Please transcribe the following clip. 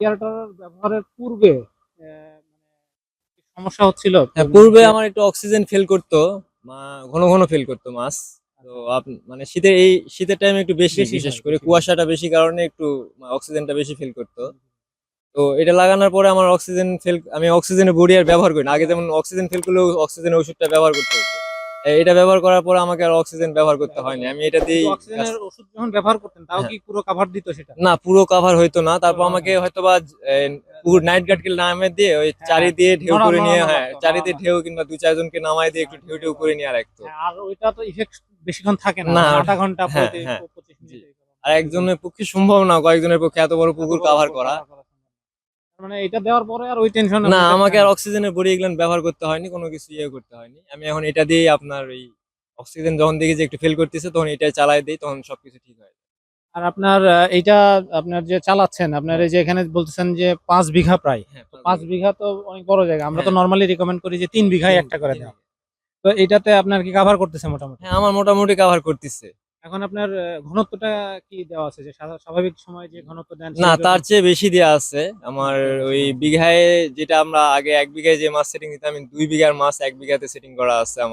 এয়ারটার ব্যবহারের পূর্বে মানে সমস্যা হচ্ছিল? হ্যাঁ পূর্বে আমার একটু অক্সিজেন ফিল করতো ঘন ঘন ফিল করতো মাছ। তো মানে শীতের এই শীতের টাইমে একটু বেশি বেশি বিশেষ করে কুয়াশাটা বেশি কারণে একটু অক্সিজেনটা বেশি ফিল করতো। তো এটা লাগানোর পরে আমার অক্সিজেন ফিল আমি অক্সিজেনের বডি আর ব্যবহার করি না। আগে যেমন অক্সিজেন ফিল করলেও অক্সিজেনের ওষুধটা ব্যবহার করতে হতো। এটা ব্যবহার করার পর আমাকে আর অক্সিজেন ব্যবহার করতে হয়নি। আমি এটা দিয়ে অক্সিজেনের ওষুধ যখন ব্যবহার করতেন তাও হ্যাঁ। কি পুরো কাভার দিত সেটা? না পুরো কাভার হইতো না। তারপর আমাকে না। হয়তো বা পুরো নাইট গার্ড নামে দিয়ে ওই হ্যাঁ, চারি দিয়ে ঢেউ করে নিয়ে হ্যাঁ চারি দিয়ে ঢেউ কিংবা দু চারজনকে নামাই দিয়ে একটু ঢেউ ঢেউ করে নিয়ে আর রাখতো হ্যাঁ, আর ওইটা তো ইফেক্ট বেশিক্ষণ থাকে না আধা ঘণ্টা হ্যাঁ, হ্যাঁ, আর একজনের পক্ষে সম্ভব না কয়েকজনের পক্ষে এত বড় পুকুর কাভার করা cover সম্ভব না। তার মানে এটা দেওয়ার পরে আর ওই টেনশন না আমাকে আর অক্সিজেনের বডি এগুলো ব্যবহার করতে হয়নি কোনো কিছু ইয়ে করতে হয়নি। আমি এখন এটা দিয়ে আপনার ওই অক্সিজেন যখন দেখি যে একটু ফিল করতেছে তখন এটা চালাই দিই তখন সবকিছু ঠিক হয় আর আপনার আপনার যে চালাচ্ছেন আপনার এই যে এখানে বলতেছেন যে পাঁচ বিঘা প্রায়। হ্যাঁ পাঁচ বিঘা। তো অনেক বড় জায়গা আমরা তো হ্যাঁ। নর্মালি রিকমেন্ড করি যে তিন বিঘায় একটা করে দেওয়া। তো এটাতে আপনার কি কাভার করতেছে মোটামুটি? হ্যাঁ আমার মোটামুটি কাভার করতেছে। এখন আপনার ঘনত্বটা কি দেওয়া আছে? যে স্বাভাবিক সময় যে ঘনত্ব দেন না তার চেয়ে বেশি দেওয়া আছে। আমার ওই বিঘায় যেটা আমরা আগে এক বিঘায় যে মাছ সেটিং দিতাম দুই বিঘার মাছ এক বিঘাতে সেটিং করা আছে আমার।